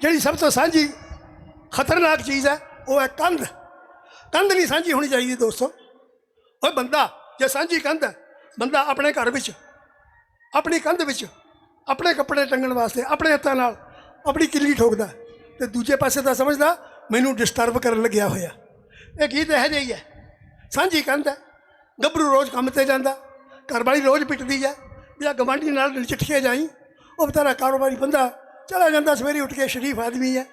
ਜਿਹੜੀ ਸਭ ਤੋਂ ਸਾਂਝੀ ਖਤਰਨਾਕ ਚੀਜ਼ ਹੈ, ਉਹ ਹੈ ਕੰਧ। ਕੰਧ ਨਹੀਂ ਸਾਂਝੀ ਹੋਣੀ ਚਾਹੀਦੀ ਦੋਸਤੋ। ਓਏ ਬੰਦਾ, ਜੇ ਸਾਂਝੀ ਕੰਧ ਹੈ, ਬੰਦਾ ਆਪਣੇ ਘਰ ਵਿੱਚ, ਆਪਣੀ ਕੰਧ ਵਿੱਚ, ਆਪਣੇ ਕੱਪੜੇ ਟੰਗਣ ਵਾਸਤੇ, ਆਪਣੇ ਹੱਥਾਂ ਨਾਲ ਆਪਣੀ ਕਿੱਲੀ ਠੋਕਦਾ ਹੈ, ਤੇ ਦੂਜੇ ਪਾਸੇ ਦਾ ਸਮਝਦਾ, ਮੈਨੂੰ ਡਿਸਟਰਬ ਕਰਨ ਲੱਗਿਆ ਹੋਇਆ। ਇਹ ਗੀਤ ਇਹੋ ਜਿਹੀ ਹੈ। ਸਾਂਝੀ ਕੰਧ ਹੈ। ਗੱਭਰੂ ਰੋਜ਼ ਕੰਮ ਤੇ ਜਾਂਦਾ, ਘਰਵਾਲੀ ਰੋਜ਼ ਪਿੱਟਦੀ ਹੈ, ਵੀ ਆ ਗਵਾਂਢੀ ਨਾਲ ਨਚਿੱਠੀਏ ਜਾਈ, ਉਹ ਵਿਚਾਰਾ ਕਾਰੋਬਾਰੀ ਬੰਦਾ ਚਲਾ ਜਾਂਦਾ, ਸਵੇਰੇ ਉੱਠ ਕੇ ਸ਼ਰੀਫ ਆਦਮੀ ਹੈ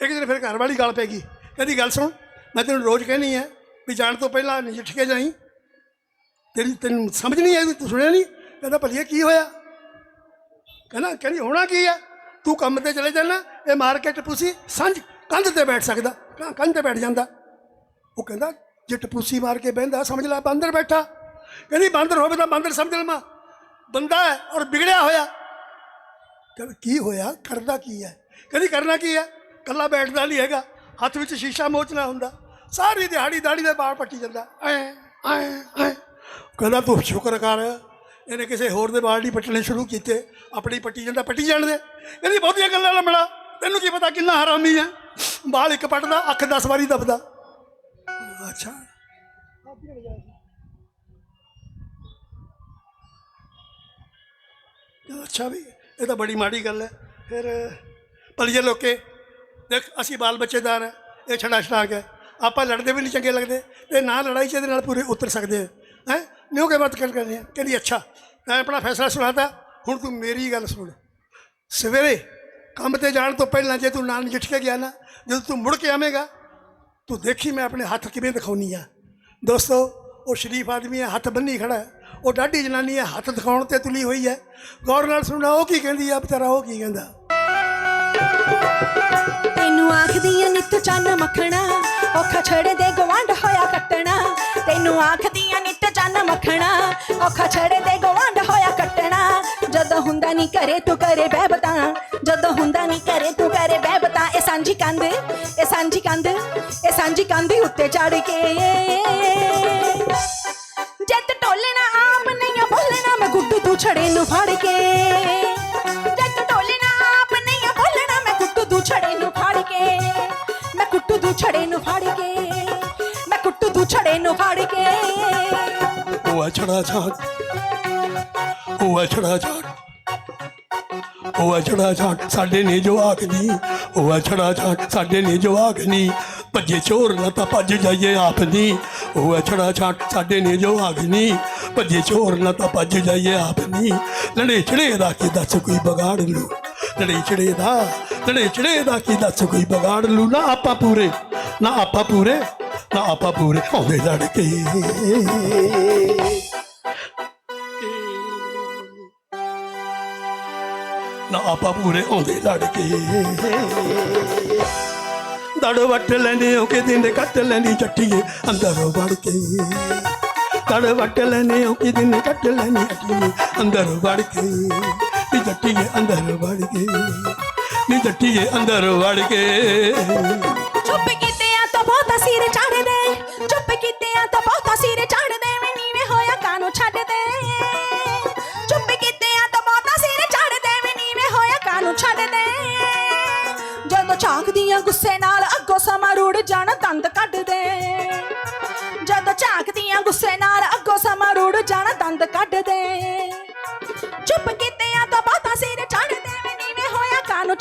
ਇੱਕ ਦਿਨ ਫਿਰ ਘਰ ਵਾਲੀ ਗੱਲ ਪੈ ਗਈ। ਕਹਿੰਦੀ, ਗੱਲ ਸੁਣ, ਮੈਂ ਤੈਨੂੰ ਰੋਜ਼ ਕਹਿਣੀ ਹੈ ਵੀ ਜਾਣ ਤੋਂ ਪਹਿਲਾਂ ਨਜਿੱਠ ਕੇ ਜਾਈ। ਤੇਰੀ, ਤੈਨੂੰ ਸਮਝ ਨਹੀਂ ਆਈ ਤੂੰ ਸੁਣਿਆ ਨਹੀਂ? ਕਹਿੰਦਾ ਭਲੀਆ ਕੀ ਹੋਇਆ? ਕਹਿੰਦਾ, ਕਹਿੰਦੀ, ਹੋਣਾ ਕੀ ਹੈ ਤੂੰ ਕੰਮ ਤੇ ਚਲੇ ਜਾਣਾ, ਇਹ ਮਾਰਕੀਟ ਪੁਸੀ ਸੰਝ ਕੰਧ ਤੇ ਬੈਠ ਸਕਦਾ ਕੰਧ ਤੇ ਬੈਠ ਜਾਂਦਾ। ਉਹ ਕਹਿੰਦਾ ਜੇ ਟਪੂਸੀ ਮਾਰ ਕੇ ਬਹਿੰਦਾ, ਸਮਝ ਲੈ, ਬਾਂਦਰ ਬੈਠਾ। ਕਹਿੰਦੀ, ਬਾਂਦਰ ਹੋਵੇ ਤਾਂ ਬਾਂਦਰ ਸਮਝ ਲਵਾਂ। ਬੰਦਾ ਹੈ ਔਰ ਵਿਗੜਿਆ ਹੋਇਆ। ਕਹਿੰਦਾ, ਕੀ ਹੋਇਆ? ਕਰਦਾ ਕੀ ਹੈ? ਕਹਿੰਦੀ, ਕਰਨਾ ਕੀ ਹੈ? ਕੱਲਾ ਬੈਠਦਾ ਨਹੀਂ ਹੈਗਾ। ਹੱਥ ਵਿੱਚ ਸ਼ੀਸ਼ਾ ਮੋਚਣਾ ਹੁੰਦਾ। ਸਾਰੀ ਦਿਹਾੜੀ ਦਾੜੀ ਦੇ ਬਾਲ ਪੱਟੀ ਜਾਂਦਾ। ਐ ਐ ਐ। ਕਹਿੰਦਾ, ਤੂੰ ਸ਼ੁਕਰ ਕਰ। ਇਹਨੇ ਕਿਸੇ ਹੋਰ ਦੇ ਬਾਲ ਨਹੀਂ ਪੱਟਣੇ ਸ਼ੁਰੂ ਕੀਤੇ। ਆਪਣੀ ਪੱਟੀ ਜਾਂਦਾ, ਪੱਟੀ ਜਾਣ ਦੇ। ਕਹਿੰਦੀ ਬਹੁਤੀਆਂ ਗੱਲਾਂ ਲੰਮੜਾ ਤੈਨੂੰ ਕੀ ਪਤਾ ਕਿੰਨਾ ਹਰਾਮੀ ਹੈ? ਬਾਲ ਇੱਕ ਪੱਟਦਾ, ਅੱਖ 10 ਵਾਰੀ ਦਬਦਾ। ਅੱਛਾ। ਅੱਛਾ ਵੀ। ਇਹ ਤਾਂ ਬੜੀ ਮਾੜੀ ਗੱਲ ਹੈ। ਫਿਰ, ਭਲੀਏ ਲੋਕੇ, ਦੇਖ, ਅਸੀਂ ਬਾਲ ਬੱਚੇਦਾਰ ਹੈ, ਇਹ ਛੜਾ ਛੜਾਕ ਹੈ। ਆਪਾਂ ਲੜਦੇ ਵੀ ਨਹੀਂ ਚੰਗੇ ਲੱਗਦੇ, ਤੇ ਨਾ ਲੜਾਈ ਚ ਇਹਦੇ ਨਾਲ ਪੂਰੇ ਉਤਰ ਸਕਦੇ ਹੈ। ਹੈ? ਨਿਉ ਕੇ ਬਾਤ ਕਰ ਕਰਦੇ ਹਾਂ, ਕਹਿੰਦੀ, ਅੱਛਾ, ਮੈਂ ਆਪਣਾ ਫੈਸਲਾ ਸੁਣਾਤਾ, ਹੁਣ ਤੂੰ ਮੇਰੀ ਗੱਲ ਸੁਣ। ਸਵੇਰੇ ਕੰਮ ਤੇ ਜਾਣ ਤੋਂ ਪਹਿਲਾਂ ਜੇ ਤੂੰ ਨਾਲ ਨਜਿੱਠ ਕੇ ਗਿਆ ਨਾ, ਜਦੋਂ ਤੂੰ ਮੁੜ ਕੇ ਆਵੇਂਗਾ, ਤੂੰ ਦੇਖੀ ਮੈਂ ਆਪਣੇ ਹੱਥ ਕਿਵੇਂ ਦਿਖਾਉਣੀ ਆ। ਦੋਸਤੋ, ਉਹ ਸ਼ਰੀਫ ਆਦਮੀ ਹੈ, ਹੱਥ ਬੰਨੀ ਖੜਾ ਹੈ। ਉਹ ਡਾਢੀ ਜਨਾਨੀ ਹੈ ਹੱਥ ਦਿਖਾਉਣ ਤੇ ਤੁਲੀ ਹੋਈ ਹੈ। ਗੌਰ ਨਾਲ ਸੁਣਨਾ ਉਹ ਕੀ ਕਹਿੰਦੀ ਆ ਵਿਚਾਰਾ, ਉਹ ਕੀ ਕਹਿੰਦਾ? ਤੈਨੂੰ ਆਖਦੀ ਆ ਨਿੱਤ ਚੰਨ ਮੱਖਣਾ, ਔਖਾ ਛੜੇ ਦੇ ਗਵਾਂਢ ਹੋਇਆ ਕੱਟਣਾ। ਤੈਨੂੰ ਆਖਦੀ ਆ ਨਿੱਤ ਚੰਨ ਮੱਖਣਾ, ਔਖਾ ਛੜੇ ਦੇ ਗਵਾਂਢ ਹੋਇਆ ਕੱਟਣਾ। ਜਦੋਂ ਹੁੰਦਾ ਨਹੀਂ ਕਰੇ ਤੂੰ ਕਰੇ ਬਹਿਬਤਾ ਜਦੋਂ ਹੁੰਦਾ ਨਹੀਂ ਕਰੇ ਤੂੰ ਕਰੇ ਬਹਿਬਤਾ ਇਹ ਸਾਂਝੀ ਕੰਧ, ਇਹ ਸਾਂਝੀ ਕੰਧ, ਇਹ ਸਾਂਝੀ ਕੰਧ ਉੱਤੇ ਚੜ ਕੇ। ਨੂੰ ਫੜ ਕੇ। ਜੱਟ ਟੋਲਣਾ ਆਪ ਨਹੀਂ ਬੋਲਣਾ ਮੈਂ ਕੁੱਟੂ ਤੂੰ ਛੜੇ ਨੂੰ ਫੜ ਕੇ। ਮੈਂ ਕੁੱਟੂ ਤੂੰ ਛੜੇ ਨੂੰ ਫੜ ਕੇ। ਮੈਂ ਕੁੱਟੂ ਤੂੰ ਛੜੇ ਨੂੰ ਫੜ ਕੇ। ਉਹ ਆ ਛੜਾ ਛਾਟ ਉਹ ਆ ਛੜਾ ਛਾਟ ਉਹ ਆ ਛੜਾ ਛਾਟ ਸਾਡੇ ਨੇ ਜਵਾਕ ਨਹੀਂ ਉਹ ਆ ਛੜਾ ਛਾਟ ਸਾਡੇ ਨੇ ਜਵਾਕ ਨਹੀਂ ਭੱਜੇ ਚੋਰ ਨਾ ਤਾਂ ਭੱਜ ਜਾਈਏ ਆਪ ਨਹੀਂ ਉਹ ਆ ਛੜਾ ਛਾਟ ਸਾਡੇ ਨੇ ਜਵਾਕ ਨਹੀਂ ਭੱਜੇ ਚੋਰ ਨਾ ਤਾਂ ਭੱਜ ਜਾਈਏ ਆਪ ਨਹੀਂ ਲੜੇ ਛੜੇ ਦਾ ਕੀ ਦੱਸ ਕੋਈ ਬਗਾੜ ਲੂ? ਲੜੇ ਛੜੇ ਦਾ, ਲੜੇ ਛੜੇ ਦਾ ਕੀ ਦੱਸ ਕੋਈ ਬਗਾੜ ਲੂ? ਨਾ ਆਪਾਂ ਪੂਰੇ, ਨਾ ਆਪਾਂ ਪੂਰੇ, ਨਾ ਆਪਾਂ ਪੂਰੇ ਆਉਂਦੇ ਲੜ ਕੇ। ਨਾ ਆਪਾਂ ਪੂਰੇ ਆਉਂਦੇ ਲੜ ਕੇ। ਦੜ ਵੱਟ ਲੈਂਦੇ ਹੋ ਕੇ ਦਿਨ ਕੱਟ ਲੈਂਦੀ ਚੱਟੀਏ ਅੰਦਰੋਂ ਵੜ ਕੇ। ਦੜ ਵੱਟ ਲੈਂਦੇ ਹੋ ਕਿ ਦਿਨ ਕੱਟ ਲੈਂਦੀ ਚੱਟੀਏ ਅੰਦਰੋਂ ਵੜ ਕੇ। ਨੀ ਚੱਟੀਏ ਚੁੱਪ ਕੀਤੇ ਆ ਬਹੁਤਾ ਸਿਰ ਚੜ ਦੇ ਚੁੱਪ ਕੀਤੇ ਆ ਬਹੁਤਾ ਸਿਰ ਚੜ ਦੇ ਮੈਂ ਨੀਵੇਂ ਹੋਇਆ ਕਾਨੂੰ ਛੱਡ ਦੇ ਚੁੱਪ ਕੀਤੇ ਆ ਬਹੁਤਾ ਸਿਰ ਚੜ ਦੇ ਮੈਂ ਨੀਵੇਂ ਹੋਇਆ ਕਾਨੂੰ ਛੱਡ ਦੇ ਜਦੋਂ ਝਾਕਦੀਆਂ ਗੁੱਸੇ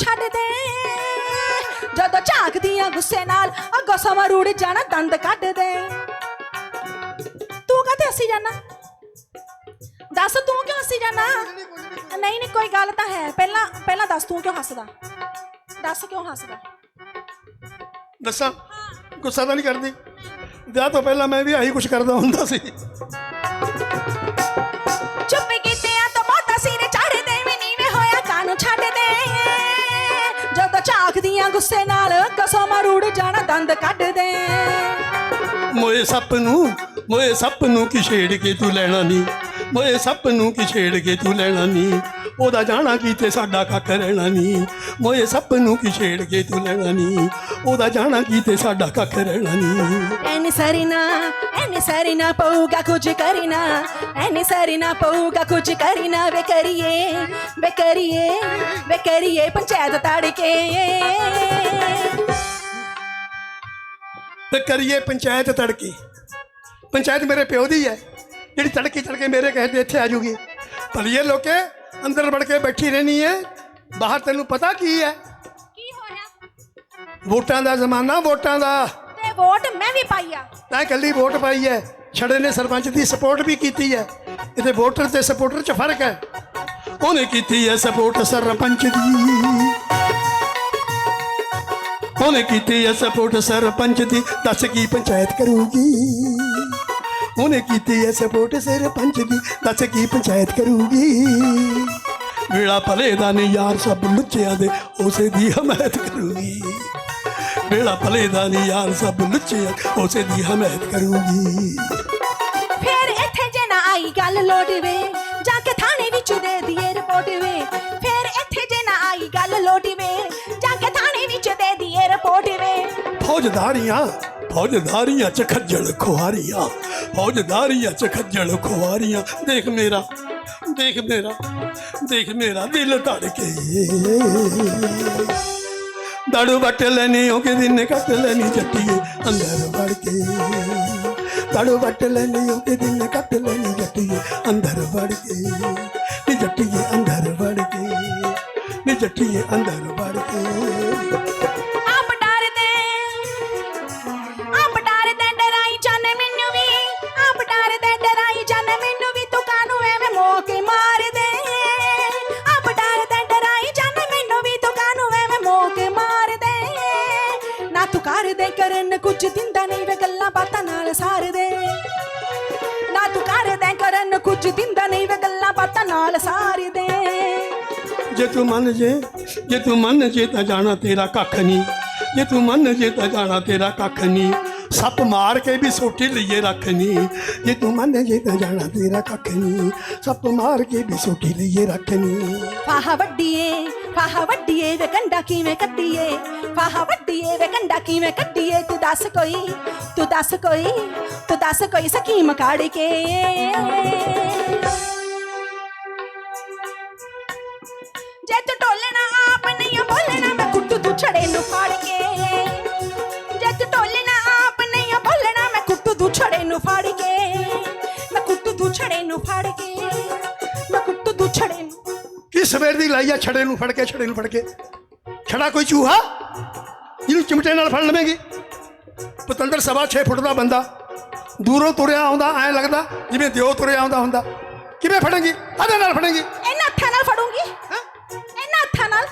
ਛੱਡ ਦੇ ਜਦੋਂ ਝਾਕਦੀਆਂ ਗੁੱਸੇ ਨਾਲ ਅੱਗੋਂ ਸਮਾਂ ਰੁੜ ਜਾਣਾ ਦੰਦ ਕੱਢ ਦੇ ਤੂੰ ਕਾਹਤੇ ਹੱਸੀ ਜਾਣਾ ਦੱਸ ਤੂੰ ਕਿਉਂ ਹੱਸੀ ਜਾਣਾ ਨਹੀਂ ਨਹੀਂ ਕੋਈ ਗੱਲ ਤਾਂ ਹੈ। ਪਹਿਲਾਂ ਪਹਿਲਾਂ ਦੱਸ ਤੂੰ ਕਿਉਂ ਹੱਸਦਾ? ਦੱਸ ਕਿਉਂ ਹੱਸਦਾ? ਦੱਸਾਂ? ਗੁੱਸਾ ਤਾਂ ਨਹੀਂ ਕਰਦੀ। ਵਿਆਹ ਤੋਂ ਪਹਿਲਾਂ ਮੈਂ ਵੀ ਆਹੀ ਕੁਝ ਕਰਦਾ ਹੁੰਦਾ ਸੀ। ਝਾਕਦੀਆਂ ਗੁੱਸੇ ਨਾਲ ਕਸਮ ਰੁੜ ਜਾਣਾ ਦੰਦ ਕੱਢ ਦੇ। ਮੋਏ ਸੱਪ ਨੂੰ ਮੋਏ ਸੱਪ ਨੂੰ ਕੀ ਛੇੜ ਕੇ ਤੂੰ ਲੈਣਾ ਨਹੀਂ ਮੋਏ ਸੱਪ ਨੂੰ ਕੀ ਛੇੜ ਕੇ ਤੂੰ ਲੈਣਾ ਨਹੀਂ ਉਹਦਾ ਜਾਣਾ ਕੀਤੇ ਸਾਡਾ ਕੱਖ ਰਹਿਣਾ ਨਹੀਂ ਮੋਏ ਸੱਪ ਨੂੰ ਕੀ ਛੇੜ ਕੇ ਤੂੰ ਲੈਣਾ ਨਹੀਂ ਉਹਦਾ ਜਾਣਾ ਕੀਤੇ ਸਾਡਾ ਕੱਖ ਰਹਿਣਾ ਨਹੀਂ ਐਨੀ ਸਰੀਨਾ ਐਨੀ ਸਰੀਨਾ ਪਊਗਾ ਕੁਝ ਕਰੀਨਾ। ਐਨੀ ਸਰੀਨਾ ਪਊਗਾ ਕੁਝ ਕਰੀਨਾ ਵੇ ਕਰੀਏ ਵੇ ਕਰੀਏ ਵੇ ਕਰੀਏ ਪੰਚਾਇਤ ਤੜ ਕੇ ਤੇ ਕਰੀਏ ਪੰਚਾਇਤ ਤੜਕੀ। ਪੰਚਾਇਤ ਮੇਰੇ ਪਿਓ ਦੀ ਹੈ। ਜਿਹੜੀ ਤੜਕੀ ਤੜਕੇ ਮੇਰੇ ਕਹੇ ਤੇ ਇੱਥੇ ਆ ਜੂਗੀ। ਭਲੀਏ ਲੋਕੇ ਅੰਦਰ ਵੜ ਕੇ ਬੈਠੀ ਰਹਿਣੀ ਹੈ ਬਾਹਰ ਤੈਨੂੰ ਪਤਾ ਕੀ ਹੈ ਕੀ ਹੋਇਆ ਵੋਟਾਂ ਦਾ ਜ਼ਮਾਨਾ ਵੋਟਾਂ ਦਾ। ਤੇ ਵੋਟ ਮੈਂ ਵੀ ਪਾਈ ਆ। ਤਾਂ ਇਕੱਲੀ ਵੋਟ ਪਾਈ ਹੈ ਛੜੇ ਨੇ ਸਰਪੰਚ ਦੀ ਸਪੋਰਟ ਵੀ ਕੀਤੀ ਹੈ ਇਹਦੇ ਵੋਟਰ ਤੇ ਸਪੋਰਟਰ 'ਚ ਫ਼ਰਕ ਹੈ ਉਹਨੇ ਕੀਤੀ ਹੈ ਸਪੋਰਟ ਸਰਪੰਚ ਦੀ। ਉਹਨੇ ਕੀਤੀ ਹੈ ਸਪੋਰਟ ਸਰਪੰਚ ਦੀ। ਦੱਸ ਕੀ ਪੰਚਾਇਤ ਕਰੂਗੀ? ਉਹਨੇ ਕੀਤੀ ਹੈ ਸਪੋਰਟ ਸਰਪੰਚ ਦੀ ਦੱਸ ਕੀ ਪੰਚਾਇਤ ਕਰੂਗੀ? ਵੇਲਾ ਭਲੇ ਦਾ ਨਹੀਂ ਯਾਰ ਸਭ ਲੁੱਚਿਆਂ ਦੇ ਉਸੇ ਦੀ ਹਮਾਇਤ ਕਰੂਗੀ। ਵੇਲਾ ਭਲੇ ਦਾ ਨਹੀਂ ਯਾਰ ਸਭ ਲੁੱਚਿਆਂ ਉਸੇ ਦੀ ਹਮਾਇਤ ਕਰੂਗੀ। ਫੇਰ ਇੱਥੇ ਜੇ ਨਾ ਆਈ ਗੱਲ ਲੋਟ ਵੇ ਜਾ ਕੇ ਥਾਣੇ ਵਿੱਚ ਦੇ ਦਈਏ ਰਿਪੋਰਟ ਵੇ। ਫੇਰ ਇੱਥੇ ਜੇ ਨਾ ਆਈ ਗੱਲ ਲੋਟ ਵੇ ਜਾ ਕੇ ਥਾਣੇ ਵਿੱਚ ਦੇ ਦਈਏ ਰਿਪੋਰਟ ਵੇ। ਫੌਜਦਾਰੀਆਂ ਫੌਜਦਾਰੀਆਂ ਚ ਖੱਜਲ ਖੁਆਰੀਆਂ। ਫੌਜਦਾਰੀਆਂ ਚ ਖੱਜਲ ਖੁਆਰੀਆਂ। ਦੇਖ ਮੇਰਾ ਦੇਖ ਮੇਰਾ ਦੇਖ ਮੇਰਾ ਦਿਲ ਧੜਕੇ ਦੜੂ ਵੱਟ ਲੈਣੀ, ਉਹ ਕਿ ਦਿਨ ਕੱਟ ਲੈਣੀ ਜੱਟੀਏ ਅੰਦਰ ਵੜ ਕੇ। ਦੜੂ ਵੱਟ ਲੈਣੀ, ਉਹ ਕਿ ਦਿਨ ਕੱਟ ਲੈਣੀ ਜੱਟੀਏ ਅੰਦਰ ਵੜ ਕੇ। ਨਾਲ ਸਾਰਦੇ ਜੇ ਤੂੰ ਮੰਨ ਜੇ ਜੇ ਤੂੰ ਮੰਨ ਜੇ ਤਾਂ ਜਾਣਾ ਤੇਰਾ ਕੱਖ ਨਹੀਂ। ਜੇ ਤੂੰ ਮੰਨ ਜੇ ਤਾਂ ਜਾਣਾ ਤੇਰਾ ਕੱਖ ਨਹੀਂ। ਸੱਪ ਮਾਰ ਕੇ ਵੀ ਸੋਟੀ ਲਈਏ ਰੱਖ ਨਹੀਂ। ਜੇ ਤੂੰ ਮੰਨ ਜੇ ਤਾਂ ਜਾਣਾ ਤੇਰਾ ਕੱਖ ਨਹੀਂ। ਸੱਪ ਮਾਰ ਕੇ ਵੀ ਸੋਟੀ ਲਈਏ ਰੱਖ ਨਹੀਂ। ਫਾਹਾ ਵੱਡੀਏ ਫਾਹਾ ਵੱਡੀਏ ਵੇ ਕੰਡਾ ਕਿਵੇਂ ਕੱਢੀਏ ਫਾਹਾ ਵੱਡੀਏ ਵੇ ਕੰਡਾ ਕਿਵੇਂ ਕੱਢੀਏ ਤੂੰ ਦੱਸ ਕੋਈ ਤੂੰ ਦੱਸ ਕੋਈ ਤੂੰ ਦੱਸ ਕੋਈ ਸਕੀਮ ਕਾੜ ਕੇ। ਨੂੰ ਫਾੜ ਕੇ ਮੈਂ ਕੁੱਟੂ ਤੂੰ ਛੜੇ ਨੂੰ। ਕੀ ਸਵੇਰ ਦੀ ਲਾਈ ਆ ਛੜੇ ਨੂੰ ਫੜ ਕੇ ਛੜੇ ਨੂੰ ਫੜ ਕੇ। ਛੜਾ ਕੋਈ ਚੂਹਾ? ਜਿਹਨੂੰ ਚਿਮਟੇ ਨਾਲ ਫੜ ਲਵੇਂਗੀ? ਪਤੰਦਰ ਸਵਾ 6 ਫੁੱਟ ਦਾ ਬੰਦਾ। ਦੂਰੋਂ ਤੁਰਿਆ ਆਉਂਦਾ ਐ ਲੱਗਦਾ ਜਿਵੇਂ ਦਿਓ ਤੁਰਿਆ ਆਉਂਦਾ ਹੁੰਦਾ। ਕਿਵੇਂ ਫੜੇਂਗੀ? ਆਦੇ ਨਾਲ ਫੜੇਂਗੀ? ਇਹਨਾਂ ਹੱਥਾਂ ਨਾਲ ਫੜੂੰਗੀ। ਹੈਂ? ਇਹਨਾਂ ਹੱਥਾਂ ਨਾਲ?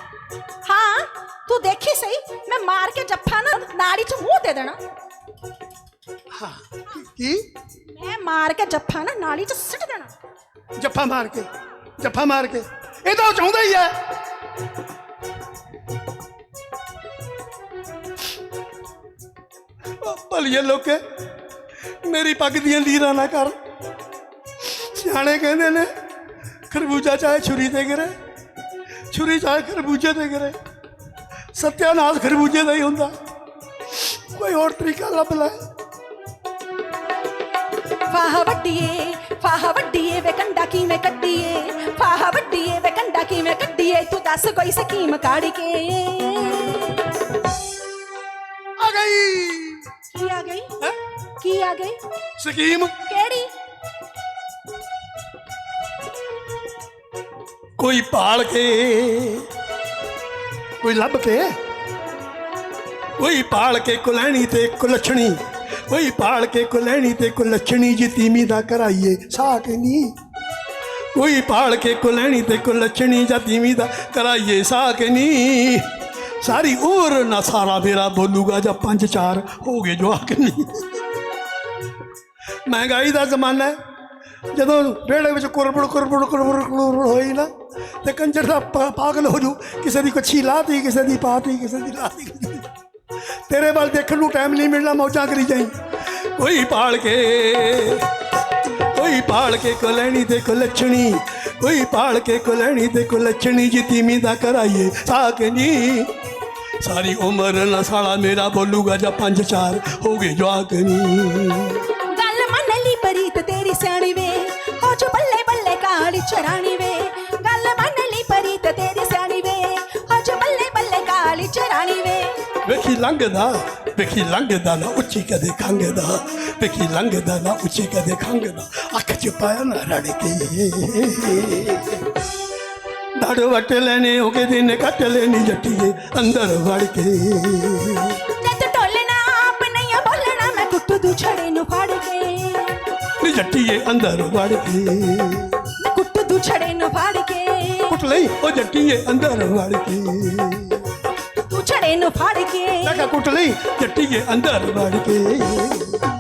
ਹਾਂ ਤੂੰ ਦੇਖੀ ਸਹੀ। ਮੈਂ ਮਾਰ ਕੇ ਜੱਫਾ ਨਾ ਨਾੜੀ 'ਚ ਮੂੰਹ ਦੇ ਦੇਣਾ। ਕੀ? ਮੈਂ ਮਾਰ ਕੇ ਜੱਫਾ ਨਾ ਨਾਲੀ 'ਚ ਸਿੱਟ ਦੇਣਾ। ਜੱਫਾ ਮਾਰ ਕੇ, ਜੱਫਾ ਮਾਰ ਕੇ। ਇਹ ਤਾਂ ਉਹ ਚਾਹੁੰਦਾ ਹੀ ਹੈ। ਉਹ ਭਲੀਏ ਲੋਕੇ, ਮੇਰੀ ਪੱਗ ਦੀਆਂ ਲੀਰਾਂ ਨਾ ਕਰ। ਸਿਆਣੇ ਕਹਿੰਦੇ ਨੇ, ਖਰਬੂਜਾ ਚਾਹੇ ਛੁਰੀ ਤੇ ਗਿਰੇ, ਛੁਰੀ ਚਾਹੇ ਖਰਬੂਜੇ ਤੇ ਗਿਰੇ। ਸਤਿਆਨਾਸ਼ ਖਰਬੂਜੇ ਦਾ ਹੀ ਹੁੰਦਾ। ਕੋਈ ਹੋਰ ਤਰੀਕਾ ਲੱਭ ਲੈ। ਫਾਹਾ ਵੱਡੀਏ ਫਾਹਾ ਵੱਡੀਏ ਵੇ ਕੰਡਾ ਕਿਵੇਂ ਕੱਢੀਏ ਫਾਹਾ ਵੱਡੀਏ ਵੇ ਕੰਡਾ ਕਿਵੇਂ ਕੱਢੀਏ ਤੂੰ ਦੱਸ ਕੋਈ ਸਕੀਮ ਕਾੜ ਕੇ ਆ ਗਈ ਕੀ ਆ ਗਈ ਹੈਂ? ਕੀ ਆ ਗਈ ਸਕੀਮ ਕਿਹੜੀ ਕੋਈ ਭਾਲ ਕੇ ਕੋਈ ਲੱਭ ਕੇ ਕੋਈ ਭਾਲ ਕੇ ਕੁਲੈਣੀ ਤੇ ਕੁਲਛਣੀ ਕੋਈ ਪਾਲ ਕੇ ਕੁਲੈਣੀ ਤੇ ਕੁਲਛਣੀ ਜਿਤੀਮੀ ਦਾ ਕਰਾਈਏ ਸਾਕ ਨਹੀਂ ਕੋਈ ਭਾਲ ਕੇ ਕੁਲੈਣੀ ਤੇ ਕੁਲਛਣੀ ਜਤੀਮੀ ਦਾ ਕਰਾਈਏ ਸਾਕ ਨਹੀਂ ਸਾਰੀ ਉਮਰ ਨਾ ਸਾਰਾ ਮੇਰਾ ਬੋਲੂਗਾ ਜਾਂ ਪੰਜ ਚਾਰ, ਹੋ ਗਏ ਜਵਾਕ ਨਹੀਂ ਮਹਿੰਗਾਈ ਦਾ ਜ਼ਮਾਨਾ ਹੈ। ਜਦੋਂ ਵਿਹੜੇ ਵਿੱਚ ਕੁਰਬੜ ਕੁਰਬੜ ਕੁਰਬੜ ਕੁਰਬੜ ਹੋਈ ਨਾ, ਤੇ ਕੰਜਰ ਦਾ ਪਾਗਲ ਹੋ ਜੂ, ਕਿਸੇ ਦੀ ਕੱਛੀ ਲਾਤੀ ਕਿਸੇ ਦੀ ਪਾਤੀ ਕਿਸੇ ਦੀ ਲਾਤੀ ਤੇਰੇ ਵੱਲ ਦੇਖਣ ਨੂੰ ਟਾਈਮ ਨਹੀਂ ਮਿਲਣਾ, ਮੌਜਾਂ ਕਰੀ ਜਾਈ। ਕੋਈ ਪਾਲ ਕੇ ਕੋਈ ਪਾਲ ਕੇ ਕੋ ਲੈਣੀ ਤੇ ਕੋ ਲੱਛਣੀ, ਕੋਈ ਪਾਲ ਕੇ ਕੁਲਣੀ ਤੇ ਕੁਲਛਣੀ ਜੀ ਤੀਮੀ ਦਾ ਕਰਾਈਏ ਸਾਕਨੀ ਸਾਰੀ ਉਮਰ ਨਾ ਸਾਲਾ ਮੇਰਾ ਬੋਲੂਗਾ ਜਾਂ ਪੰਜ ਚਾਰ, ਹੋ ਗਏ ਜਵਾਕਨੀ ਗੱਲ ਮੰਨ ਲਈ ਪਰੀਤ ਤੇਰੀ ਸਿਆਣੀ ਵੇ ਹੋ ਜੋ ਬੱਲੇ ਬੱਲੇ ਕਾਲੀ ਚਰਾਣੀ ਵੇ ਵੇਖੀ ਲੰਘਦਾ ਵੇਖੀ ਲੰਘਦਾ ਨਾ ਉੱਚੀ ਕਦੇ ਖੰਗਦਾ ਵੇਖੀ ਲੰਘਦਾ ਨਾ ਉੱਚੀ ਕਦੇ ਖੰਗਦਾ ਅੱਖ ਚ ਪਾਇਆ ਨਾ ਰੜ ਕੇ। ਦੜ ਵਟ ਲੈਣੇ ਹੋ ਕੇ ਦਿਨ ਕੱਟ ਲੈਣੀ ਜੱਟੀਏ ਅੰਦਰ ਵੜ ਕੇ। ਜਦ ਢੋਲਣਾ ਆਪ ਨਹੀਂ ਬੋਲਣਾ ਮੈਂ ਕੁੱਟੂ ਦੂ ਛੜੇ ਨੂੰ ਫੜ ਕੇ। ਨੀ ਜੱਟੀਏ ਅੰਦਰ ਵੜ ਕੇ। ਮੈਂ ਕੁੱਟੂ ਦੂ ਛੜੇ ਨੂੰ ਫੜ ਕੇ। ਕੁੱਟ ਲਈ ਉਹ ਜੱਟੀਏ ਅੰਦਰ ਵੜ ਕੇ। ਤੂੰ ਫੜ ਕੇ। ਮੈਂ ਕਿਹਾ ਕੁੱਟ ਲਈ ਜੱਟੀਏ ਅੰਦਰ ਵੜ ਕੇ।